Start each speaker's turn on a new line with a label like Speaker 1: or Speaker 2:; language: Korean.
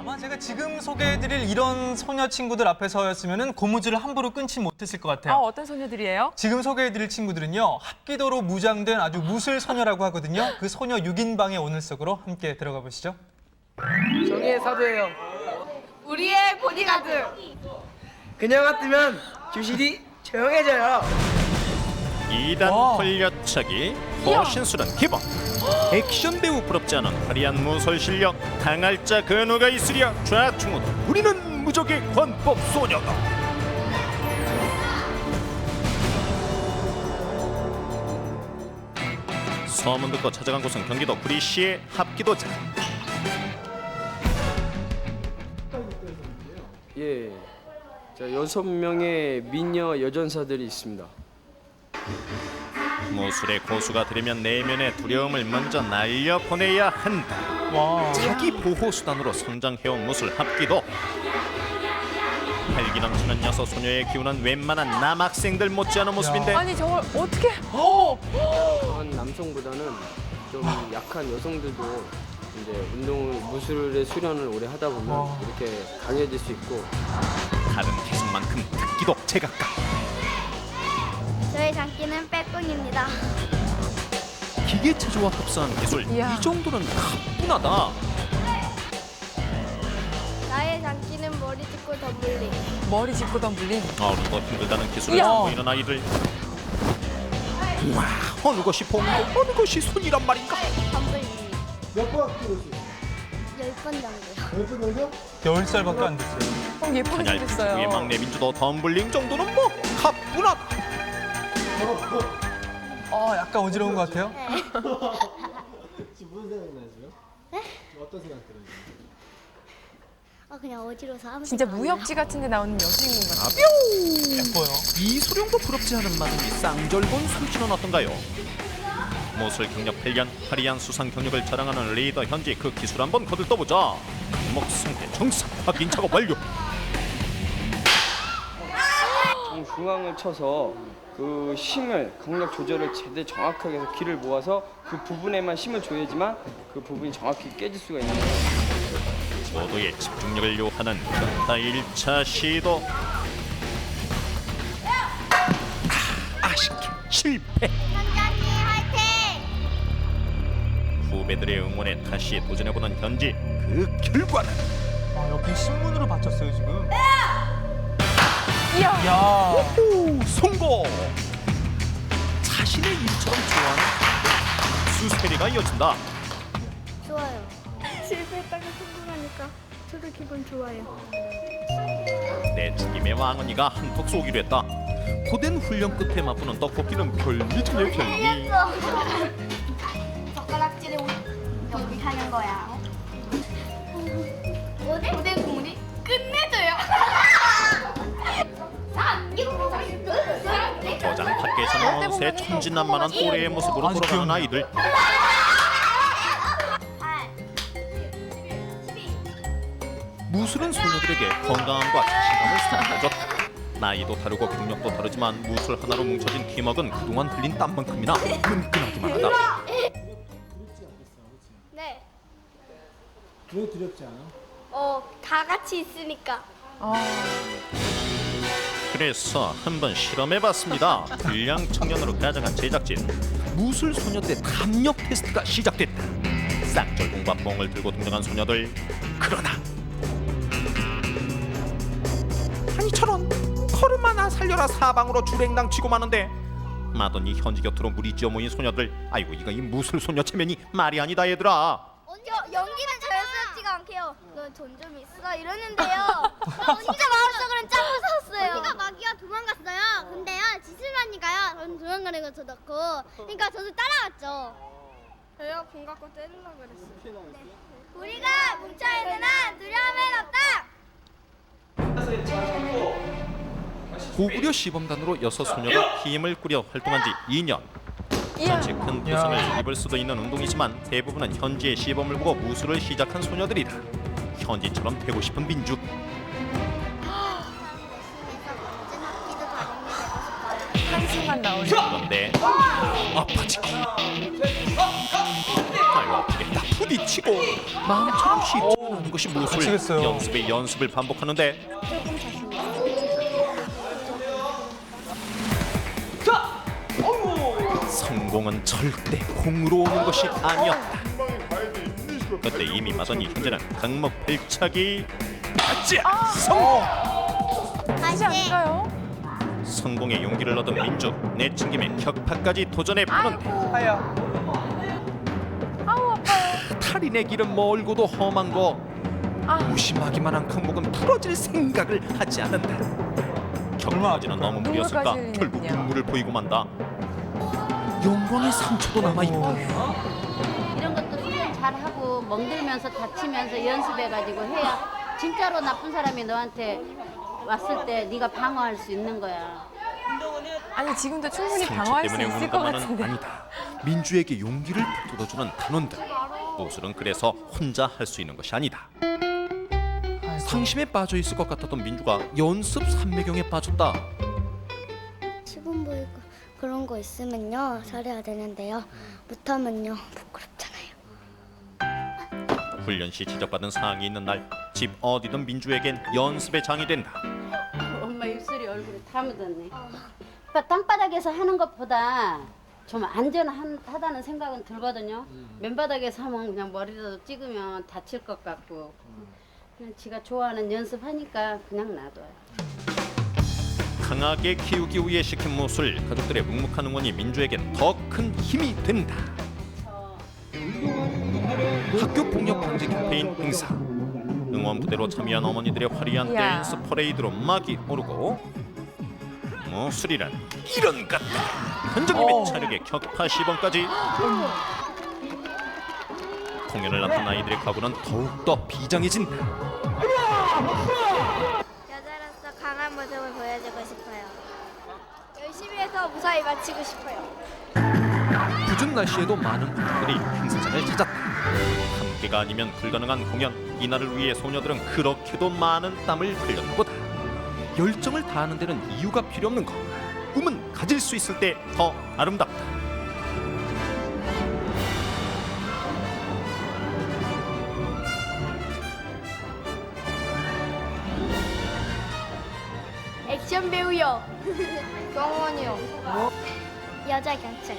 Speaker 1: 아마 제가 지금 소개해드릴 이런 소녀 친구들 앞에 서였으면 고무줄을 함부로 끊지 못했을 것
Speaker 2: 아,
Speaker 1: 같아요.
Speaker 2: 어떤 소녀들이에요?
Speaker 1: 지금 소개해드릴 친구들은요 합기도로 무장된 아주 무술 소녀라고 하거든요. 그 소녀 6인방의 오늘 속으로 함께 들어가 보시죠.
Speaker 3: 정의의 사도예요.
Speaker 4: 우리의 보디가드.
Speaker 3: 그녀 같으면 교실이 조용해져요.
Speaker 5: 2단
Speaker 1: 와.
Speaker 5: 돌려차기 호신술은 기본. 액션 배우 부럽지 않은 화려한 무술 실력 당할 자 근호가 있으랴. 좌충우도 우리는 무적의 관법 소녀다. 소문 듣고 찾아간 곳은 경기도 구리시의 합기도장
Speaker 6: 예, 자 여섯 명의 미녀 여전사들이 있습니다.
Speaker 5: 무술의 고수가 되려면 내면의 두려움을 먼저 날려보내야 한다.
Speaker 1: 와.
Speaker 5: 자기 보호 수단으로 성장해온 무술 합기도. 활기 넘치는 여섯 소녀의 기운은 웬만한 남학생들 못지않은 모습인데.
Speaker 2: 아니 저걸 어떻게?
Speaker 6: 강한 남성보다는 좀 약한 여성들도 이제 운동을 무술의 수련을 오래 하다 보면 이렇게 강해질 수 있고.
Speaker 5: 다른 기술만큼 특기도 제각각
Speaker 7: 저의 장기는 빼꼼입니다.
Speaker 5: 기계 체조와 흡사한 기술
Speaker 2: 이야.
Speaker 5: 이 정도는 가뿐하다
Speaker 7: 나의 장기는 머리 짚고 덤블링.
Speaker 2: 머리 짚고 덤블링.
Speaker 5: 어리고 힘들다는 기술을
Speaker 2: 이야.
Speaker 5: 갖고 있는 아이들 와 어느 것이 봉고 어느 것이 손이란 말인가
Speaker 7: 덤블링.
Speaker 8: 몇 번 뛰었어요?
Speaker 7: 열번 정도요.
Speaker 8: 몇번 정도?
Speaker 1: 10살밖에 안 됐어요.
Speaker 2: 어, 예쁘게
Speaker 5: 한얇은
Speaker 2: 생겼어요.
Speaker 5: 피부의 막내 민주도 덤블링 정도는 뭐 가뿐하다
Speaker 1: 어, 약간 어지러운 것 같아요.
Speaker 8: 지금 무슨 생각이 나세요? 지금 어떤 생각 들어요?
Speaker 7: 아 그냥 어지러워서 아무
Speaker 2: 진짜
Speaker 7: 생각 안
Speaker 2: 무협지 같은 데 나오는 여주인공 같아요.
Speaker 1: 예뻐요.
Speaker 5: 이소룡도 부럽지 않은 마음이 쌍절곤 솜씨는 어떤가요? 무술 경력 8년 화려한 수상 경력을 자랑하는 리더 현지 그 기술 한번 거들떠보자 목성대 정상 확인 작업 완료
Speaker 6: 중앙을 쳐서 그 힘을 강력 조절을 제대로 정확하게 해서 기를 모아서 그 부분에만 힘을 줘야지만 그 부분이 정확히 깨질 수가 있는 거예요.
Speaker 5: 모두의 집중력을 요하는 격타 1차 시도 아, 아쉽게 실패
Speaker 7: 현장님 화이팅!
Speaker 5: 후배들의 응원에 다시 도전해보는 현지 그 결과는
Speaker 1: 아, 옆에 신문으로 받쳤어요 지금.
Speaker 2: 이야.
Speaker 1: 야.
Speaker 5: 오, 성공 자신의 일처럼 좋아하는 수세리가 이어진다
Speaker 7: 좋아요. 실패했다가 성공하니까 저도 기분 좋아요.
Speaker 5: 내 죽임의 왕언니가 한턱 쏘기로 했다. 고된 훈련 끝에 맛보는 떡볶이는 별미 중의 별미.
Speaker 7: 젓가락질에 여기 하는 거야. 오뎅?
Speaker 5: 밖에서는 새 천진난만한 또래의 모습으로
Speaker 1: 아주
Speaker 5: 돌아가는
Speaker 1: 귀엽네요.
Speaker 5: 아이들. 무술은 소녀들에게 건강함과 자신감을 선사해줬다. 나이도 다르고 경력도 다르지만 무술 하나로 뭉쳐진 팀워크는 그동안 흘린 땀만큼이나 끈끈하기만 하다.
Speaker 7: 네.
Speaker 8: 왜 두렵지 않아?
Speaker 7: 어, 다 같이 있으니까.
Speaker 5: 그래서 한번 실험해봤습니다. 불량 청년으로 가져간 제작진 무술 소녀들의 탐력 테스트가 시작됐다. 쌍절곤과 뽕을 들고 등장한 소녀들 그러나 아니 저런 걸음 하나 살려라 사방으로 주랭당 치고 마는데 마더니 현지 곁으로 무리 지어 모인 소녀들 아이고 이거 이 무술 소녀 체면이 말이 아니다 얘들아
Speaker 7: 언제 연기는 자연스럽지가 않게요. 너돈좀 있어 이러는데요. 진짜 마음속으로는 짱 무서웠어요. 언니가 마귀가 도망갔어요. 근데요 지슬마니까요. 저는 도망가는 거 저렇고. 그러니까 저도 따라갔죠. 저요 공 갖고 때리려고 그랬어요. 우리가 뭉쳐 있는 한 두려움은 없다.
Speaker 5: 고구려 시범단으로 여섯 소녀가 팀을 꾸려 활동한 지 2년
Speaker 2: 이야.
Speaker 5: 전체 큰 부상을 입을 수도 있는 운동이지만 대부분은 현지의 시범을 보고 무술을 시작한 소녀들이다. 현지처럼 되고 싶은 민주.
Speaker 2: 한숨만 나오네.
Speaker 5: 그런데 아파지기. 아유 아프겠다. 부딪히고 마음처럼 쉽지 않은 것이 무술. 연습에 연습을 반복하는데 성공은 절대 공으로 오는 것이 아니었다 그때 이미 마더니 현재는 강목 펠차기 맞지 성공!
Speaker 2: 하지 않을까요?
Speaker 5: 성공의 용기를 얻은 민주 내친김에 격파까지 도전해 보는데.
Speaker 2: 아우 아파요.
Speaker 5: 내 길은 멀고도 험한 거.
Speaker 2: 아.
Speaker 5: 무심하기만 한 큰목은 부러질 생각을 하지 않는다. 격파까지는 너무 무리였을까? 결국
Speaker 2: 흘리는군요.
Speaker 5: 눈물을 보이고 만다 영광의 상처도 남아있고
Speaker 9: 이런 것도 수련 잘하고 멍들면서 다치면서 연습해가지고 해야 진짜로 나쁜 사람이 너한테 왔을 때 네가 방어할 수 있는 거야.
Speaker 2: 아니 지금도 충분히
Speaker 5: 상처
Speaker 2: 방어할 수
Speaker 5: 때문에
Speaker 2: 있을 것 같은데.
Speaker 5: 아니다. 민주에게 용기를 북돋아주는 단원들. 무술은 그래서 혼자 할 수 있는 것이 아니다. 상심에 빠져 있을 것 같았던 민주가 연습 삼매경에 빠졌다.
Speaker 7: 시범 보이고 그런 거 있으면요 잘해야 되는데요. 못하면요 부끄럽잖아요.
Speaker 5: 훈련 시 지적받은 사항이 있는 날 집 어디든 민주에겐 연습의 장이 된다.
Speaker 9: 엄마 입술이 얼굴에 다 묻었네. 그러니까 땅바닥에서 하는 것보다 좀 안전하다는 생각은 들거든요. 맨바닥에서 하면 그냥 머리라도 찍으면 다칠 것 같고. 그냥 지가 좋아하는 연습하니까 그냥 놔둬요.
Speaker 5: 강하게 키우기 위해 시킨 무술 가족들의 묵묵한 응원이 민주에겐 더 큰 힘이 된다. 학교 폭력 방지 캠페인 행사. 응원 부대로 참여한 어머니들의 화려한
Speaker 2: 이야.
Speaker 5: 댄스 퍼레이드로 막이 오르고 무술이란 이런 것다. 현정님의
Speaker 1: 어.
Speaker 5: 차력의 격파 시범까지. 공연을 앞둔 아이들의 각오는 더욱더 비장해진다
Speaker 7: 여자로서 강한 모습을 보여주고 싶어요. 해서 무사히 마치고 싶어요.
Speaker 5: 궂은 날씨에도 많은 관객들이 행사장을 찾았다. 함께가 아니면 불가능한 공연. 이날을 위해 소녀들은 그렇게도 많은 땀을 흘렸나 보다. 열정을 다하는 데는 이유가 필요 없는 것. 꿈은 가질 수 있을 때 더 아름답다.
Speaker 7: 액션 배우요. 경원이요. 여자 경찰.